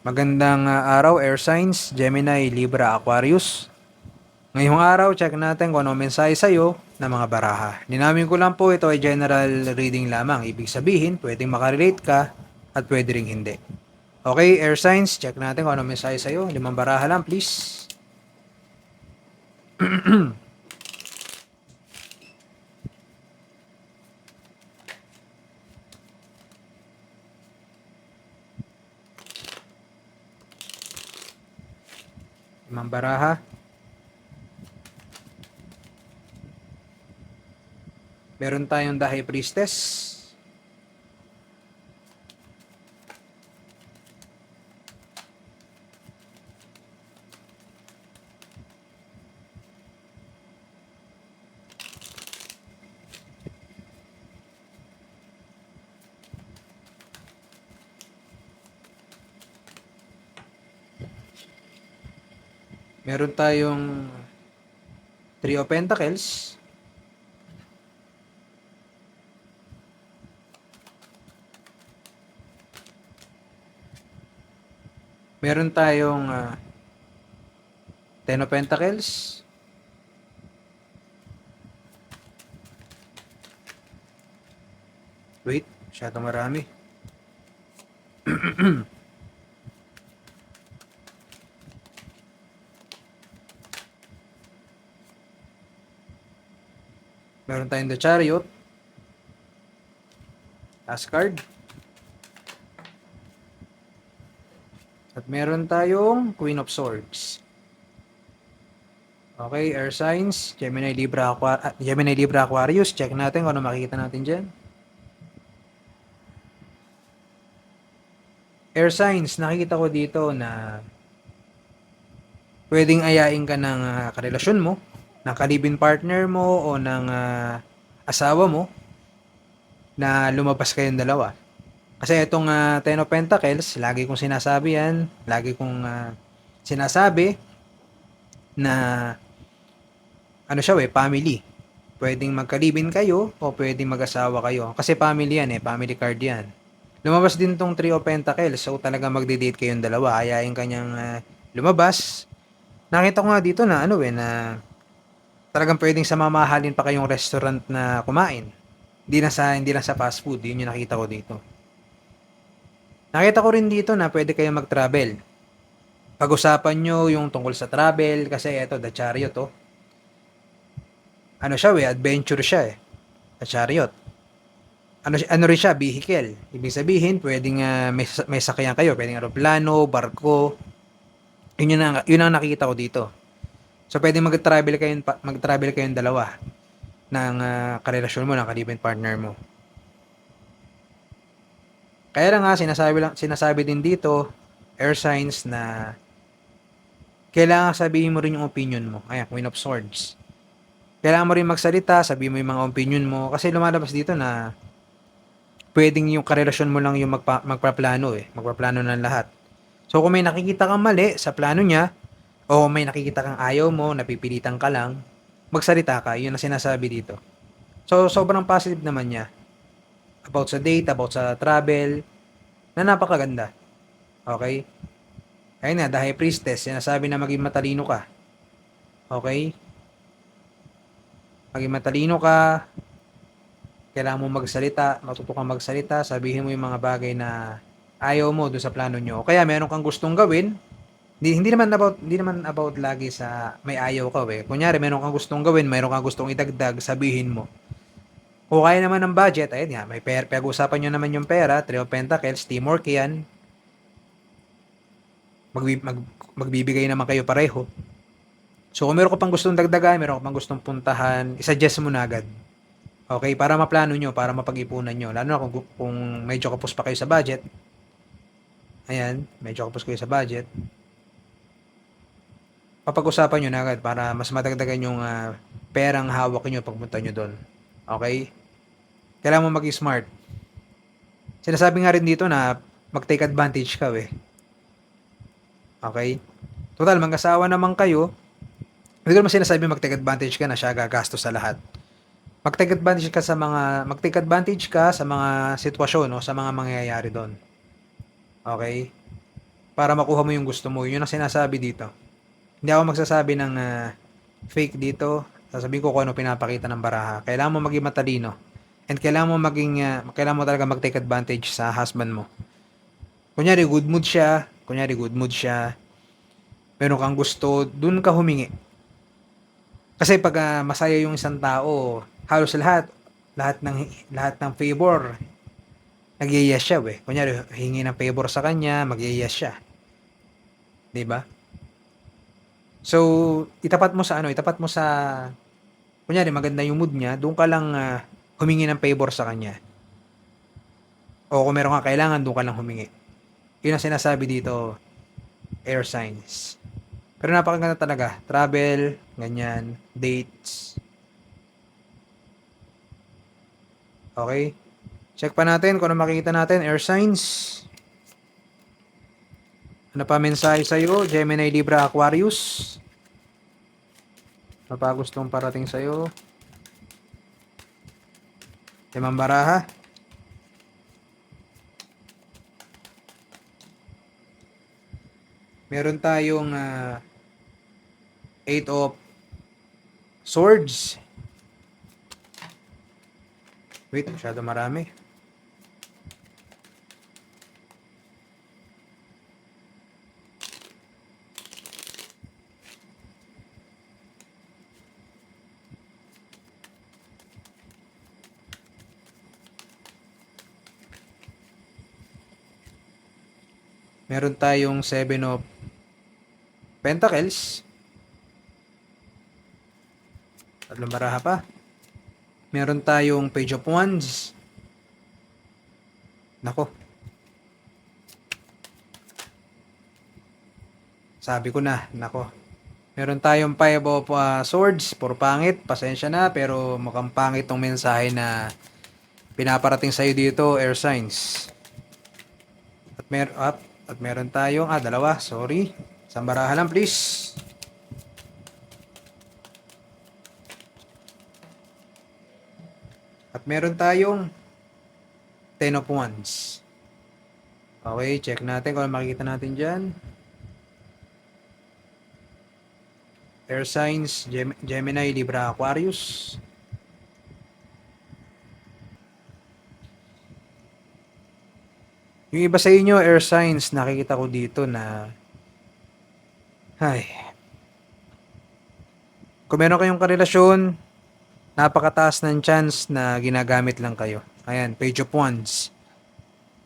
Magandang ah, araw, Air Signs, Gemini, Libra, Aquarius. Ngayong araw, check natin kung ano mensahe sa'yo ng mga baraha. Ninamin ko lang po ito ay general reading lamang. Ibig sabihin, pwedeng makarelate ka at pwede ring hindi. Okay, Air Signs, check natin kung ano mensahe sa'yo. Limang baraha lang, please. Limang baraha. Meron tayong High Priestess. Meron tayong Three of Pentacles. Meron tayong ah, Ten of Pentacles. Wait, masyadong marami. Meron tayong The Chariot. Last card. At meron tayong Queen of Swords. Okay, air signs, Gemini, Libra, Aqua, ah, Gemini, Libra, Aquarius. Check natin kung ano makikita natin dyan. Air signs, nakikita ko dito na pwedeng ayain ka ng ah, karelasyon mo, ng kalibin partner mo o ng ah, asawa mo na lumabas kayong dalawa. Kasi itong ah, Ten of Pentacles, lagi kong sinasabi yan, lagi kong ah, sinasabi na ano siya eh, family. Pwedeng magkalibin kayo o pwedeng mag-asawa kayo. Kasi family yan eh, family card yan. Lumabas din tong Three of Pentacles, so talaga magde-date kayong dalawa. Ayayin kanyang ah, lumabas. Nakita ko nga dito na ano eh, na talagang pwedeng sa mamahalin pa kayong restaurant na kumain. Hindi na sa hindi na sa fast food, yun yung nakita ko dito. Nakita ko rin dito na pwede kayong mag-travel. Pag-usapan nyo yung tungkol sa travel kasi eto, the chariot oh. Ano siya eh, adventure siya eh. The chariot. Ano, ano rin siya, vehicle. Ibig sabihin, pwedeng ah, may, may sakyan kayo, pwedeng aeroplano, barko. Yun, yun, ang, yun ang nakikita ko dito. So, pwedeng mag-travel kayong, mag-travel kayong dalawa ng ah, karelasyon mo, ng kalibin partner mo. Kaya lang nga, sinasabi, lang, sinasabi din dito, air signs na kailangan sabihin mo rin yung opinion mo. Ayan, Queen of Swords. Kailangan mo rin magsalita, sabihin mo yung mga opinion mo. Kasi lumalabas dito na pwedeng yung karelasyon mo lang yung magpa, magpaplano eh. Magpaplano ng lahat. So kung may nakikita kang mali sa plano niya, o may nakikita kang ayaw mo, napipilitan ka lang, magsalita ka. Yun ang sinasabi dito. So sobrang positive naman niya. About sa date, about sa travel, na napakaganda. Okay? Ayun na, high priestess, sinasabi na maging matalino ka. Okay? Maging matalino ka, kailangan mo magsalita, matuto kang magsalita, sabihin mo yung mga bagay na ayaw mo doon sa plano nyo. Kaya meron kang gustong gawin, hindi, hindi naman about hindi naman about lagi sa may ayaw ka eh. Kunyari meron kang gustong gawin, meron kang gustong idagdag, sabihin mo. Kung kaya naman ng budget, ayun nga, may pera, pag-usapan nyo naman yung pera, Three of Pentacles, teamwork yan. Magbi- mag, magbibigay naman kayo pareho. So kung meron ka pang gustong dagdagan, meron ka pang gustong puntahan, isuggest mo na agad. Okay, para maplano nyo, para mapag-ipunan nyo. Lalo na kung, kung medyo kapos pa kayo sa budget. Ayan, medyo kapos kayo sa budget. Papag-usapan nyo na agad para mas madagdagan yung ah, perang hawak nyo pagpunta nyo doon. Okay? Kailangan mo maging smart. Sinasabi nga rin dito na mag-take advantage ka eh. Okay? Total, mag-asawa naman kayo. Hindi ko naman sinasabi mag-take advantage ka na siya gagastos sa lahat mag-take advantage ka sa mga mag-take advantage ka sa mga sitwasyon no sa mga mangyayari doon. Okay? para makuha mo yung gusto mo. Yun ang sinasabi dito. Hindi ako magsasabi ng ah, fake dito. Sasabihin ko kung ano pinapakita ng baraha. Kailangan mo maging matalino. And kailangan mo maging, ah, kailangan mo talaga mag-take advantage sa husband mo. Kunyari, good mood siya. Kunyari, good mood siya. Meron kang gusto, dun ka humingi. Kasi pag ah, masaya yung isang tao, halos lahat, lahat ng lahat ng favor nag-yes siya, we. Kunyari, hingi ng favor sa kanya, mag-yes siya. 'Di ba? So, itapat mo sa ano, itapat mo sa kunyari maganda yung mood niya, doon ka lang ah, humingi ng favor sa kanya. O kung meron ka kailangan, doon ka lang humingi. Yun ang sinasabi dito, air signs. Pero napakaganda talaga. Travel, ganyan, dates. Okay? Check pa natin kung ano makikita natin. Air signs. Ano pa mensahe sa'yo? Gemini, Libra, Aquarius. Ano pa gustong parating sa'yo? Limang baraha. Meron tayong ah, Eight of Swords. Wait, masyado marami. Meron tayong Seven of Pentacles. Tatlong baraha pa. Meron tayong Page of Wands. Nako. Sabi ko na, nako. Meron tayong Five of ah, Swords. Puro pangit. Pasensya na. Pero mukhang pangit tong mensahe na pinaparating sa'yo dito, air signs. At, mer at, at meron tayong, ah, dalawa. Sorry. Isang baraha lang, please. At meron tayong Ten of Wands. Okay, check natin kung ano makikita natin dyan. Air signs, Gem- Gemini, Libra, Aquarius. Yung iba sa inyo, air signs, nakikita ko dito na ay kung meron kayong karelasyon, napakataas ng chance na ginagamit lang kayo. Ayan, page of wands.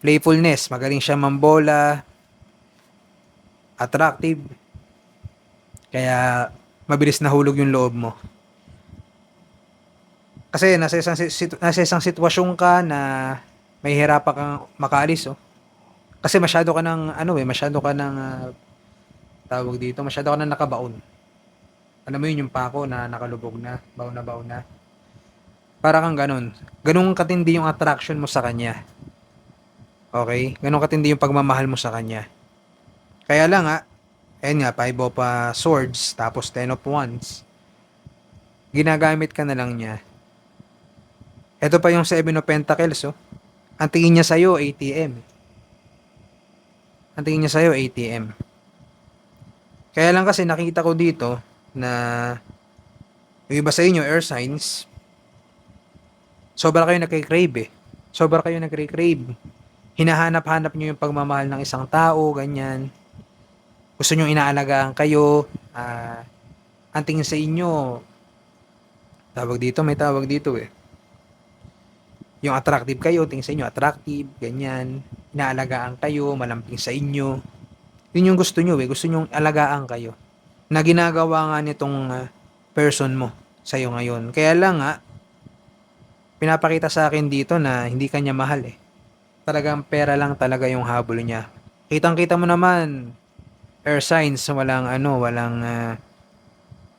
Playfulness, magaling siya mambola. Attractive. Kaya, mabilis nahulog yung loob mo. Kasi nasa isang, situ- nasa isang sitwasyon ka na may hirapan kang makaalis, oh. Kasi masyado ka ng, ano eh, masyado ka ng, ah, tawag dito, masyado ka ng nakabaon. Alam mo yun, yung pako na nakalubog na, baon na baon na. Para kang ganun. Ganun katindi yung attraction mo sa kanya. Okay? Ganun katindi yung pagmamahal mo sa kanya. Kaya lang nga, ayun nga, five of ah, swords, tapos ten of wands. Ginagamit ka na lang niya. Ito pa yung seven of pentacles, oh. Ang tingin niya sa'yo, ATM. Ang tingin niya sa'yo, ATM. Kaya lang kasi nakita ko dito na yung iba sa inyo, air signs, sobra kayo nagkikrave eh. Sobra kayo nagkikrave. Hinahanap-hanap nyo yung pagmamahal ng isang tao, ganyan. Gusto nyo inaalagaan kayo. ah ang tingin sa inyo, tawag dito, may tawag dito eh. Yung attractive kayo, tingin sa inyo, attractive, ganyan. Inaalagaan kayo, malamping sa inyo. Yun yung gusto nyo eh. Gusto nyo alagaan kayo. Na ginagawa nga nitong ah, person mo sa'yo ngayon. Kaya lang nga, pinapakita sa akin dito na hindi kanya mahal eh. Talagang pera lang talaga yung habol niya. Kitang-kita mo naman, air signs, walang ano, walang, ah,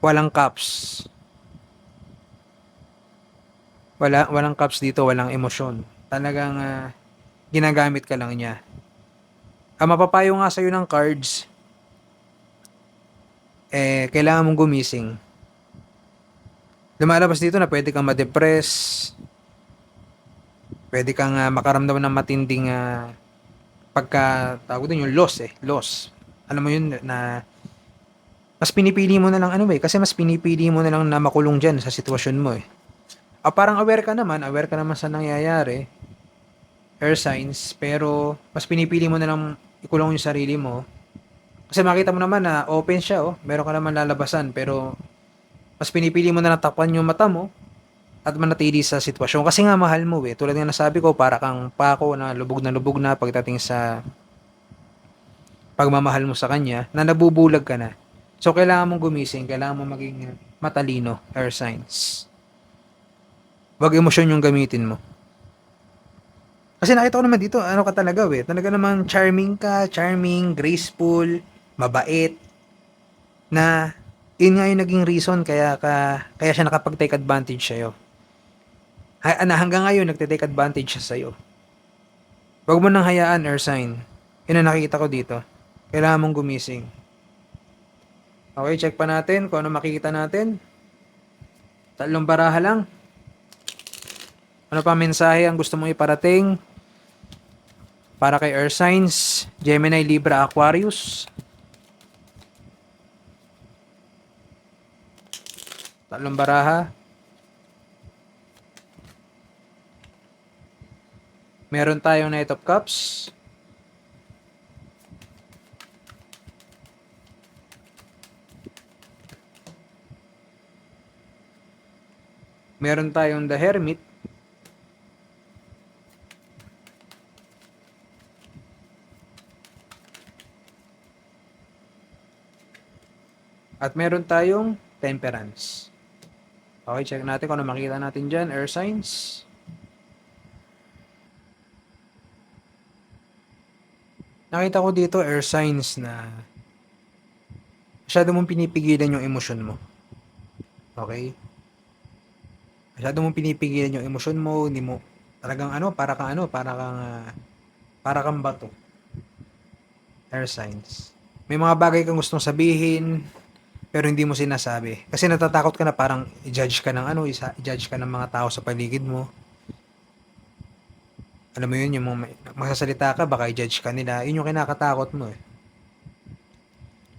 walang cups. Wala, walang cups dito, walang emosyon. Talagang ah, ginagamit ka lang niya. Ang mapapayo nga sa'yo ng cards, eh, kailangan mong gumising. Lumalabas dito na pwede kang ma-depress, pwede kang ah, makaramdam ng matinding ah, pagka tawag din yung loss eh, loss. Alam mo yun na mas pinipili mo na lang ano eh, kasi mas pinipili mo na lang na makulong diyan sa sitwasyon mo eh. Ah, parang aware ka naman, aware ka naman sa nangyayari. Air signs, pero mas pinipili mo na lang ikulong yung sarili mo. Kasi makita mo naman na open siya oh, meron ka naman lalabasan, pero mas pinipili mo na lang takpan yung mata mo at manatili sa sitwasyon. Kasi nga mahal mo eh. Tulad nga nasabi ko, para kang pako na lubog na lubog na pagdating sa pagmamahal mo sa kanya, na nabubulag ka na. So, kailangan mong gumising, kailangan mong maging matalino, air signs. Huwag emosyon yung gamitin mo. Kasi nakita ko naman dito, ano ka talaga we, talaga namang charming ka, charming, graceful, mabait, na yun nga yung naging reason kaya ka kaya siya nakapag-take advantage sa'yo. Ha, na hanggang ngayon nagte-take advantage siya sa'yo. Huwag mo nang hayaan, air sign. Yun ang nakikita ko dito. Kailangan mong gumising. Okay, check pa natin kung ano makikita natin. Tatlong baraha lang. Ano pa mensahe ang gusto mong iparating? Para kay Earth Signs, Gemini, Libra, Aquarius. Tatlong baraha. Meron tayong Knight of Cups. Meron tayong The Hermit. At meron tayong Temperance. Okay, check natin kung ano makita natin dyan. Air signs. Nakita ko dito air signs na masyado mong pinipigilan yung emosyon mo. Okay? Masyado mong pinipigilan yung emosyon mo, hindi mo talagang ano, para kang ano, para kang ah, para kang bato. Air signs. May mga bagay kang gustong sabihin, pero hindi mo sinasabi. Kasi natatakot ka na parang i-judge ka ng ano, i-judge ka ng mga tao sa paligid mo. Alam mo yun, yung mga magsasalita ka, baka i-judge ka nila. Yun yung kinakatakot mo eh.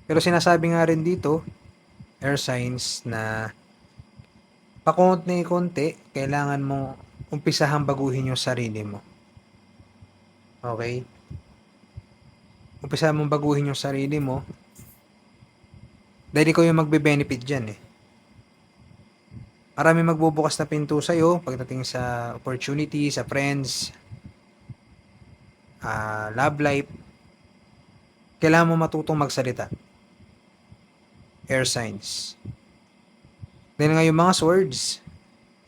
Pero sinasabi nga rin dito, air signs na pakonti-konti, kailangan mo umpisahang baguhin yung sarili mo. Okay? Umpisa mong baguhin yung sarili mo dahil ikaw yung magbe-benefit dyan eh. Marami magbubukas na pinto sa'yo pagdating sa opportunity, sa friends, ah, love life. Kailangan mo matutong magsalita. Air signs. Dahil nga yung mga swords,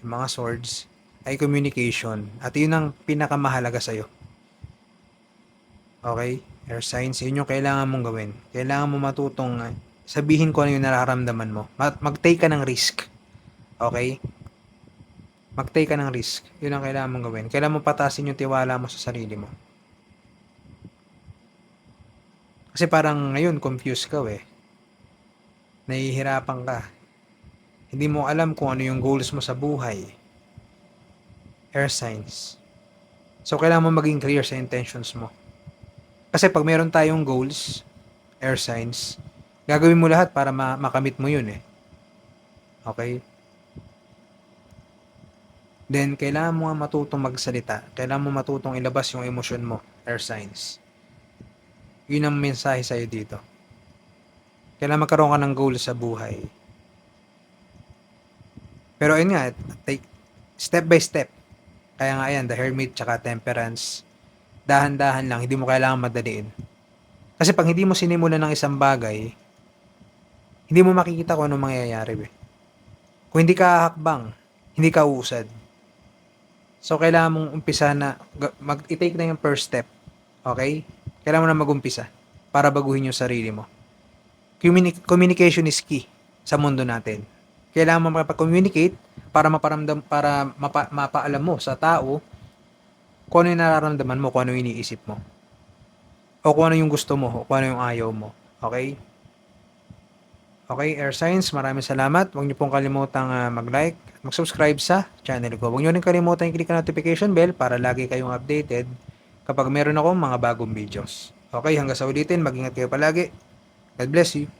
yung mga swords, ay communication. At yun ang pinakamahalaga sa'yo. Okay? Air signs, yun yung kailangan mong gawin. Kailangan mo matutong ah, sabihin ko ano yung nararamdaman mo. Mag- Mag-take ka ng risk. Okay? Mag-take ka ng risk. Yun ang kailangan mong gawin. Kailangan mo patasin yung tiwala mo sa sarili mo. Kasi parang ngayon, confused ka eh. Nahihirapan ka. Hindi mo alam kung ano yung goals mo sa buhay. Air signs. So, kailangan mo maging clear sa intentions mo. Kasi pag meron tayong goals, air signs, gagawin mo lahat para ma- makamit mo yun eh. Okay? Then, kailangan mo matutong magsalita. Kailangan mo matutong ilabas yung emosyon mo, air signs. Yun ang mensahe sa'yo dito. Kailangan magkaroon ka ng goal sa buhay. Pero ayun nga, take step by step. Kaya nga ayan, the hermit tsaka temperance. Dahan-dahan lang, hindi mo kailangan madaliin. Kasi pag hindi mo sinimulan ng isang bagay, hindi mo makikita kung ano mangyayari. Eh. Kung hindi ka hakbang, hindi ka uusad. So, kailangan mong umpisa na, mag, i-take na yung first step. Okay? Kailangan mo na mag-umpisa para baguhin yung sarili mo. Communi- communication is key sa mundo natin. Kailangan mo makapag-communicate para maparamdam, para mapa, mapaalam mo sa tao kung ano yung nararamdaman mo, kung ano yung iniisip mo. O kung ano yung gusto mo, o kung ano yung ayaw mo. Okay? Okay, Air Science, maraming salamat. Huwag niyo pong kalimutang ah, mag-like at mag-subscribe sa channel ko. Huwag niyo rin kalimutan i-click ang notification bell para lagi kayong updated kapag meron akong mga bagong videos. Okay, hanggang sa ulitin, mag-ingat kayo palagi. God bless you.